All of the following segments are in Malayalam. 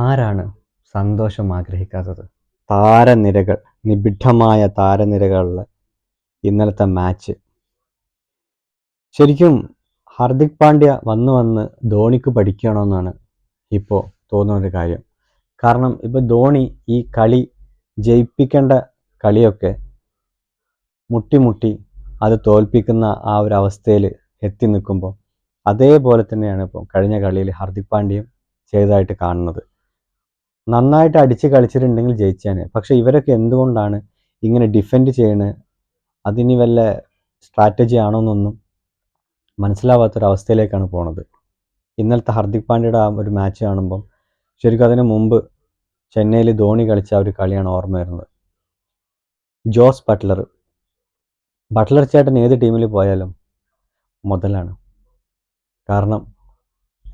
ആരാണ് സന്തോഷം ആഗ്രഹിക്കാത്തത്? താരനിരകൾ നിബിഡമായ താരനിരകളുള്ള ഇന്നലത്തെ മാച്ച് ശരിക്കും ഹാർദിക് പാണ്ഡ്യ വന്ന് വന്ന് ധോണിക്ക് പഠിക്കണമെന്നാണ് ഇപ്പോൾ തോന്നുന്ന ഒരു കാര്യം. കാരണം ഇപ്പോൾ ധോണി ഈ കളി ജയിപ്പിക്കേണ്ട കളിയൊക്കെ മുട്ടി മുട്ടി അത് തോൽപ്പിക്കുന്ന ആ ഒരു അവസ്ഥയിൽ എത്തി നിൽക്കുമ്പോൾ അതേപോലെ തന്നെയാണ് ഇപ്പോൾ കഴിഞ്ഞ കളിയിൽ ഹാർദിക് പാണ്ഡ്യയും ചെയ്തതായിട്ട് കാണുന്നത്. നന്നായിട്ട് അടിച്ച് കളിച്ചിട്ടുണ്ടെങ്കിൽ ജയിച്ചാൽ പക്ഷെ ഇവരൊക്കെ എന്തുകൊണ്ടാണ് ഇങ്ങനെ ഡിഫെൻഡ് ചെയ്യണത് അതിനി വല്ല സ്ട്രാറ്റജി ആണോ എന്നൊന്നും മനസ്സിലാവാത്തൊരവസ്ഥയിലേക്കാണ് പോണത്. ഇന്നലത്തെ ഹർദിക് പാണ്ഡ്യയുടെ ആ ഒരു മാച്ച് കാണുമ്പം ശരിക്കും അതിന് മുമ്പ് ചെന്നൈയിൽ ധോണി കളിച്ച ഒരു കളിയാണ് ഓർമ്മ വരുന്നത് ജോസ് ബട്ട്ലർ. ബട്ട്ലർ ചേട്ടൻ ഏത് ടീമിൽ പോയാലും മുതലാണ്. കാരണം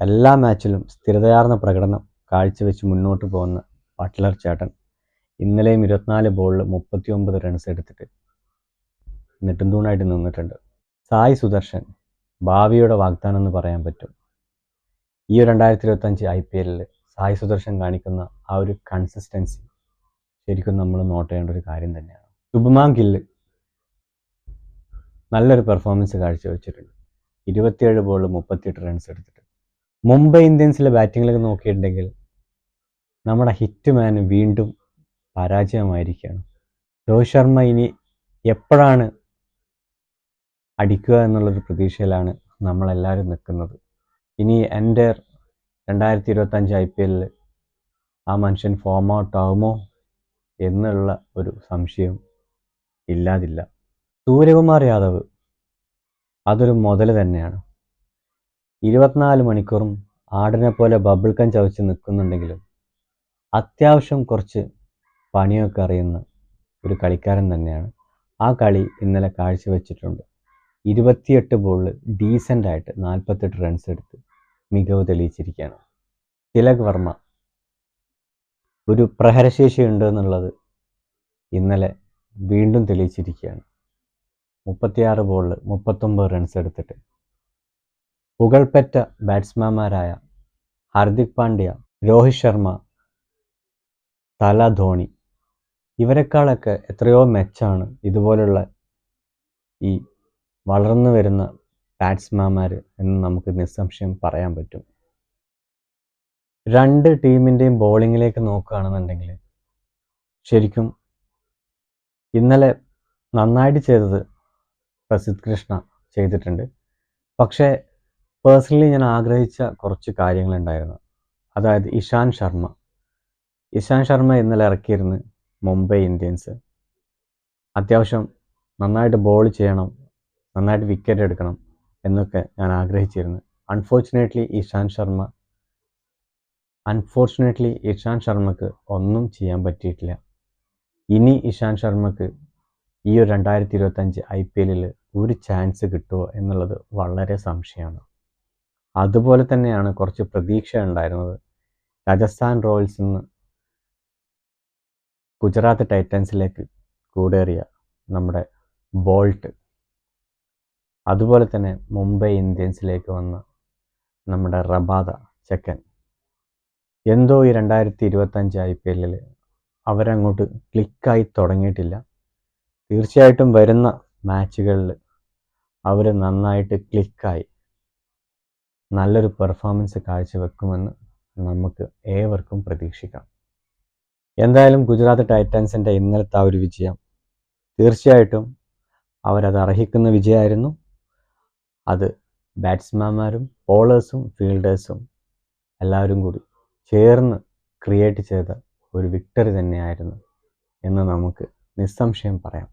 എല്ലാ മാച്ചിലും സ്ഥിരതയാർന്ന പ്രകടനം. കാഴ്ചവെച്ച് മുന്നോട്ട് പോകുന്ന ബട്ട്ലർ ചേട്ടൻ ഇന്നലെയും ഇരുപത്തിനാല് ബോളിൽ മുപ്പത്തി ഒമ്പത് റൺസ് എടുത്തിട്ട് നെട്ടുന്തൂണായിട്ട് നിന്നിട്ടുണ്ട്. സായി സുദർശൻ ഭാവിയുടെ വാഗ്ദാനം എന്ന് പറയാൻ പറ്റും. ഈ രണ്ടായിരത്തി ഇരുപത്തഞ്ച് ഐ പി എല്ലിൽ സായി സുദർശൻ കാണിക്കുന്ന ആ ഒരു കൺസിസ്റ്റൻസി ശരിക്കും നമ്മൾ നോട്ട് ചെയ്യേണ്ട ഒരു കാര്യം തന്നെയാണ്. ശുഭമാൻ ഗില്ല് നല്ലൊരു പെർഫോമൻസ് കാഴ്ചവെച്ചിട്ടുണ്ട്. ഇരുപത്തിയേഴ് ബോളിൽ മുപ്പത്തിയെട്ട് റൺസ് എടുത്തിട്ട്. മുംബൈ ഇന്ത്യൻസിലെ ബാറ്റിങ്ങിലൊക്കെ നോക്കിയിട്ടുണ്ടെങ്കിൽ നമ്മുടെ ഹിറ്റ്മാൻ വീണ്ടും പരാജയമായിരിക്കുകയാണ്. രോഹിത് ശർമ്മ ഇനി എപ്പോഴാണ് അടിക്കുക എന്നുള്ളൊരു പ്രതീക്ഷയിലാണ് നമ്മളെല്ലാവരും നിൽക്കുന്നത്. ഇനി എന്റെ രണ്ടായിരത്തി ഇരുപത്തഞ്ച് ഐ പി എല്ലിൽ ആ മനുഷ്യൻ ഫോം ഔട്ട് ആകുമോ എന്നുള്ള ഒരു സംശയം ഇല്ലാതില്ല. സൂര്യകുമാർ യാദവ് അതൊരു മുതൽ തന്നെയാണ്. ഇരുപത്തിനാല് മണിക്കൂറും ആടിനെ പോലെ ബബിൾ കം ചവച്ച് നിൽക്കുന്നുണ്ടെങ്കിലും അത്യാവശ്യം കുറച്ച് പണിയൊക്കെ അറിയുന്ന ഒരു കളിക്കാരൻ തന്നെയാണ്. ആ കളി ഇന്നലെ കാഴ്ചവെച്ചിട്ടുണ്ട്. ഇരുപത്തിയെട്ട് ബോളിൽ ഡീസന്റായിട്ട് നാൽപ്പത്തെട്ട് റൺസ് എടുത്ത് മികവ് തെളിയിച്ചിരിക്കുകയാണ്. തിലക് വർമ്മ ഒരു പ്രഹരശേഷി ഉണ്ട് എന്നുള്ളത് ഇന്നലെ വീണ്ടും തെളിയിച്ചിരിക്കുകയാണ്. മുപ്പത്തിയാറ് ബോളിൽ മുപ്പത്തൊമ്പത് റൺസ് എടുത്തിട്ട്. പുകൾപ്പെട്ട ബാറ്റ്സ്മാൻമാരായ ഹാർദിക് പാണ്ഡ്യ രോഹിത് ശർമ്മ തല ധോണി. ഇവരെക്കാളൊക്കെ എത്രയോ മെച്ചാണ് ഇതുപോലുള്ള ഈ വളർന്നു വരുന്ന ബാറ്റ്സ്മാൻമാർ എന്ന് നമുക്ക് നിസ്സംശയം പറയാൻ പറ്റും. രണ്ട് ടീമിന്റെയും ബോളിങ്ങിലേക്ക് നോക്കുകയാണെന്നുണ്ടെങ്കിൽ ശരിക്കും ഇന്നലെ നന്നായിട്ട് ചെയ്തത് പ്രസിദ്ധ് കൃഷ്ണ ചെയ്തിട്ടുണ്ട്. പക്ഷേ പേഴ്സണലി ഞാൻ ആഗ്രഹിച്ച കുറച്ച് കാര്യങ്ങളുണ്ടായിരുന്നു. അതായത് ഇഷാൻ ശർമ്മ. ഇഷാൻ ശർമ്മ ഇന്നലെ ഇറക്കിയിരുന്ന് മുംബൈ ഇന്ത്യൻസ്. അത്യാവശ്യം നന്നായിട്ട് ബോൾ ചെയ്യണം നന്നായിട്ട് വിക്കറ്റ് എടുക്കണം എന്നൊക്കെ ഞാൻ ആഗ്രഹിച്ചിരുന്നു. അൺഫോർച്ചുനേറ്റ്ലി ഇഷാൻ ശർമ്മ അൺഫോർച്ചുനേറ്റ്ലി ഇഷാന്ത് ശർമ്മക്ക് ഒന്നും ചെയ്യാൻ പറ്റിയിട്ടില്ല. ഇനി ഇഷാന്ത് ശർമ്മക്ക് ഈ ഒരു രണ്ടായിരത്തി ഇരുപത്തഞ്ച് ഐ പി എല്ലിൽ ഒരു ചാൻസ് കിട്ടുമോ എന്നുള്ളത് വളരെ സംശയമാണ്. അതുപോലെ തന്നെയാണ് കുറച്ച് പ്രതീക്ഷ ഉണ്ടായിരുന്നത് രാജസ്ഥാൻ റോയൽസിൽ നിന്ന് ഗുജറാത്ത് ടൈറ്റൻസിലേക്ക് കൂടേറിയ നമ്മുടെ ബോൾട്ട് അതുപോലെ തന്നെ മുംബൈ ഇന്ത്യൻസിലേക്ക് വന്ന നമ്മുടെ റബാദ ചെക്കൻ. എന്തോ ഈ രണ്ടായിരത്തി ഇരുപത്തഞ്ച് ഐ പി എല്ലിൽ അവരങ്ങോട്ട് ക്ലിക്കായി തുടങ്ങിയിട്ടില്ല. തീർച്ചയായിട്ടും വരുന്ന മാച്ചുകളിൽ അവർ നന്നായിട്ട് ക്ലിക്കായി നല്ലൊരു പെർഫോമൻസ് കാഴ്ചവെക്കുമെന്ന് നമുക്ക് ഏവർക്കും പ്രതീക്ഷിക്കാം. എന്തായാലും ഗുജറാത്ത് ടൈറ്റൻസിന്റെ ഇന്നലത്തെ ആ ഒരു വിജയം തീർച്ചയായിട്ടും അവരത് അർഹിക്കുന്ന വിജയമായിരുന്നു. അത് ബാറ്റ്സ്മാൻമാരും ബോളേഴ്സും ഫീൽഡേഴ്സും എല്ലാവരും കൂടി ചേർന്ന് ക്രിയേറ്റ് ചെയ്ത ഒരു വിക്ടറി തന്നെയായിരുന്നു എന്ന് നമുക്ക് നിസ്സംശയം പറയാം.